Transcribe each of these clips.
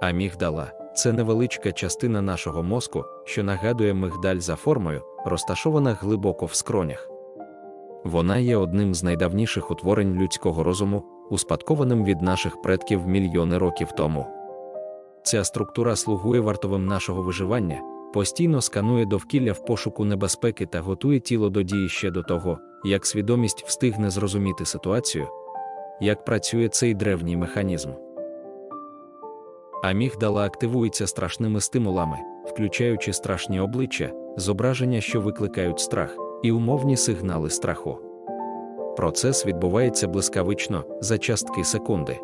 Амігдала це невеличка частина нашого мозку, що нагадує мигдаль за формою, розташована глибоко в скронях. Вона є одним з найдавніших утворень людського розуму, успадкованим від наших предків мільйони років тому. Ця структура слугує вартовим нашого виживання, постійно сканує довкілля в пошуку небезпеки та готує тіло до дії ще до того, як свідомість встигне зрозуміти ситуацію, як працює цей древній механізм. Амігдала активується страшними стимулами, включаючи страшні обличчя, зображення, що викликають страх, і умовні сигнали страху. Процес відбувається блискавично за частки секунди.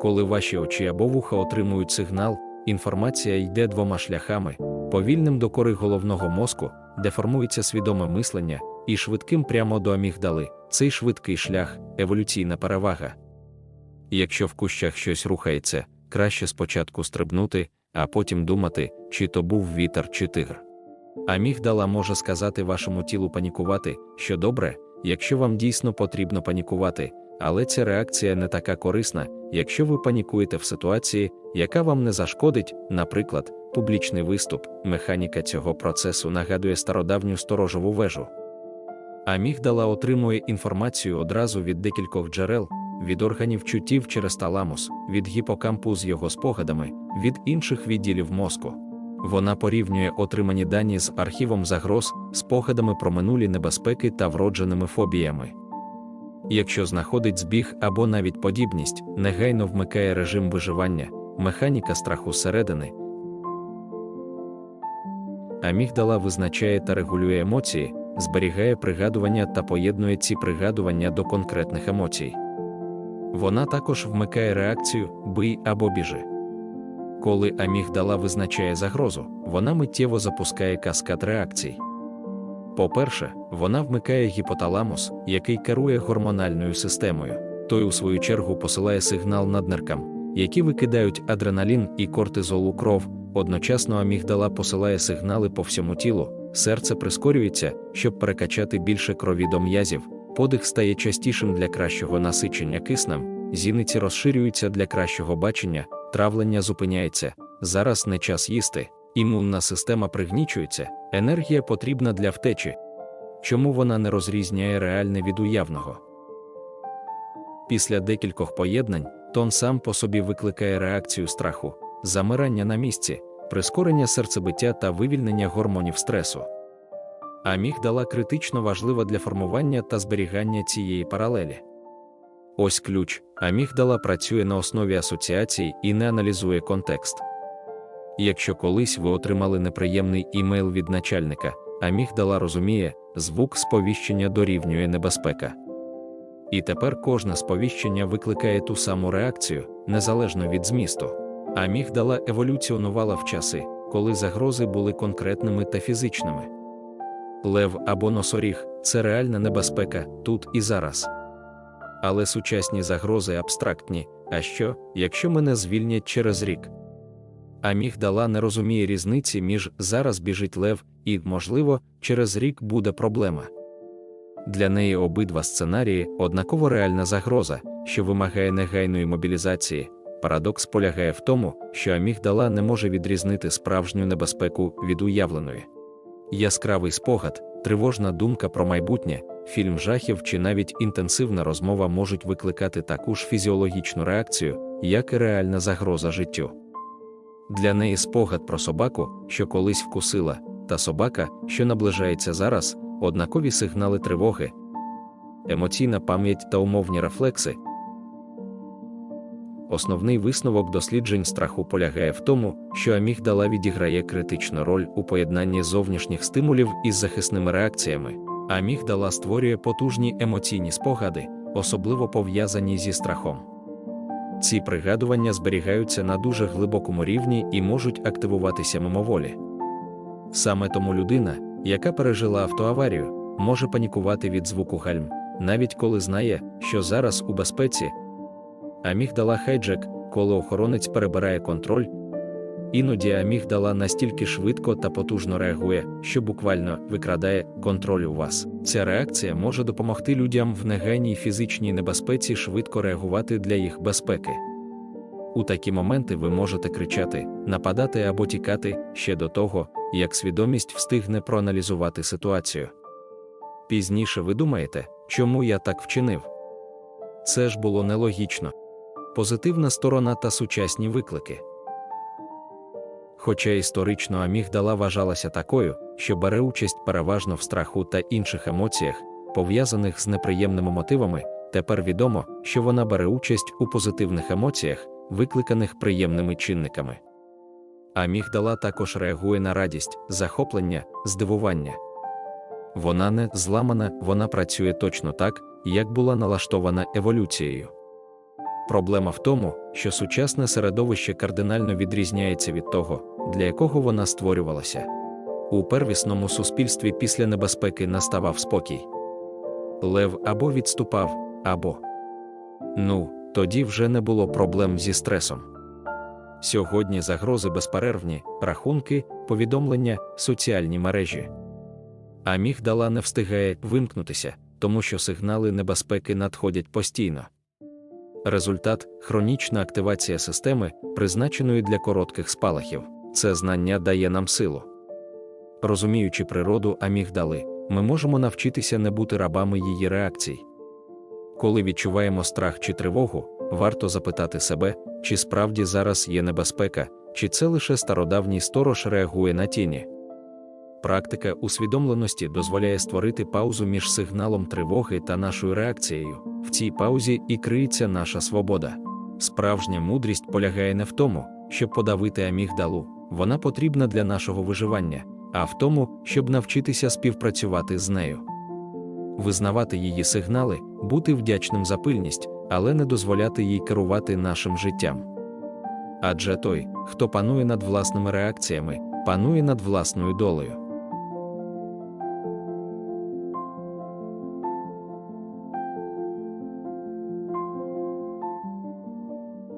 Коли ваші очі або вуха отримують сигнал, інформація йде двома шляхами: повільним до кори головного мозку, де формується свідоме мислення, і швидким прямо до амігдали. Цей швидкий шлях еволюційна перевага. Якщо в кущах щось рухається, краще спочатку стрибнути, а потім думати, чи то був вітер чи тигр. Амігдала може сказати вашому тілу панікувати, що добре, якщо вам дійсно потрібно панікувати, але ця реакція не така корисна, якщо ви панікуєте в ситуації, яка вам не зашкодить, наприклад, публічний виступ, механіка цього процесу нагадує стародавню сторожову вежу. Амігдала отримує інформацію одразу від декількох джерел, від органів чуттів через таламус, від гіпокампу з його спогадами, від інших відділів мозку. Вона порівнює отримані дані з архівом загроз, спогадами про минулі небезпеки та вродженими фобіями. Якщо знаходить збіг або навіть подібність, негайно вмикає режим виживання, механіка страху зсередини. Амігдала визначає та регулює емоції, зберігає пригадування та поєднує ці пригадування до конкретних емоцій. Вона також вмикає реакцію бий або біжи. Коли амігдала визначає загрозу, вона миттєво запускає каскад реакцій. По-перше, вона вмикає гіпоталамус, який керує гормональною системою. Той, у свою чергу, посилає сигнал надниркам, які викидають адреналін і кортизол у кров. Одночасно амігдала посилає сигнали по всьому тілу, серце прискорюється, щоб перекачати більше крові до м'язів, подих стає частішим для кращого насичення киснем, зіниці розширюються для кращого бачення, травлення зупиняється. Зараз не час їсти, імунна система пригнічується, енергія потрібна для втечі. Чому вона не розрізняє реальне від уявного? Після декількох поєднань тон сам по собі викликає реакцію страху, замирання на місці, прискорення серцебиття та вивільнення гормонів стресу. Амігдала критично важлива для формування та зберігання цієї паралелі. Ось ключ: амігдала працює на основі асоціацій і не аналізує контекст. Якщо колись ви отримали неприємний імейл від начальника, амігдала розуміє, звук сповіщення дорівнює небезпека. І тепер кожне сповіщення викликає ту саму реакцію, незалежно від змісту. Амігдала еволюціонувала в часи, коли загрози були конкретними та фізичними. Лев або носоріг це реальна небезпека тут і зараз. Але сучасні загрози абстрактні. А що, якщо мене звільнять через рік? Амігдала не розуміє різниці між зараз біжить лев і, можливо, через рік буде проблема. Для неї обидва сценарії однаково реальна загроза, що вимагає негайної мобілізації. Парадокс полягає в тому, що амігдала не може відрізнити справжню небезпеку від уявленої. Яскравий спогад, тривожна думка про майбутнє, фільм жахів чи навіть інтенсивна розмова можуть викликати таку ж фізіологічну реакцію, як і реальна загроза життю. Для неї спогад про собаку, що колись вкусила, та собака, що наближається зараз, однакові сигнали тривоги, емоційна пам'ять та умовні рефлекси. Основний висновок досліджень страху полягає в тому, що амігдала відіграє критичну роль у поєднанні зовнішніх стимулів із захисними реакціями. Амігдала створює потужні емоційні спогади, особливо пов'язані зі страхом. Ці пригадування зберігаються на дуже глибокому рівні і можуть активуватися мимоволі. Саме тому людина, яка пережила автоаварію, може панікувати від звуку гальм, навіть коли знає, що зараз у безпеці. Амігдала хайджек, коли охоронець перебирає контроль, Іноді амігдала настільки швидко та потужно реагує, що буквально викрадає контроль у вас. Ця реакція може допомогти людям в негайній фізичній небезпеці швидко реагувати для їх безпеки. У такі моменти ви можете кричати, нападати або тікати ще до того, як свідомість встигне проаналізувати ситуацію. Пізніше ви думаєте, чому я так вчинив? Це ж було нелогічно. Позитивна сторона та сучасні виклики. Хоча історично амігдала вважалася такою, що бере участь переважно в страху та інших емоціях, пов'язаних з неприємними мотивами, тепер відомо, що вона бере участь у позитивних емоціях, викликаних приємними чинниками. Амігдала також реагує на радість, захоплення, здивування. Вона не зламана, вона працює точно так, як була налаштована еволюцією. Проблема в тому, що сучасне середовище кардинально відрізняється від того, для якого вона створювалася. У первісному суспільстві після небезпеки наставав спокій. Лев або відступав, або ну, тоді вже не було проблем зі стресом. Сьогодні загрози безперервні, рахунки, повідомлення, соціальні мережі. Амігдала не встигає вимкнутися, тому що сигнали небезпеки надходять постійно. Результат хронічна активація системи, призначеної для коротких спалахів. Це знання дає нам силу. Розуміючи природу амігдали, ми можемо навчитися не бути рабами її реакцій. Коли відчуваємо страх чи тривогу, варто запитати себе, чи справді зараз є небезпека, чи це лише стародавній сторож реагує на тіні. Практика усвідомленості дозволяє створити паузу між сигналом тривоги та нашою реакцією. В цій паузі і криється наша свобода. Справжня мудрість полягає не в тому, щоб подавити амігдалу, вона потрібна для нашого виживання, а в тому, щоб навчитися співпрацювати з нею. Визнавати її сигнали, бути вдячним за пильність, але не дозволяти їй керувати нашим життям. Адже той, хто панує над власними реакціями, панує над власною долею.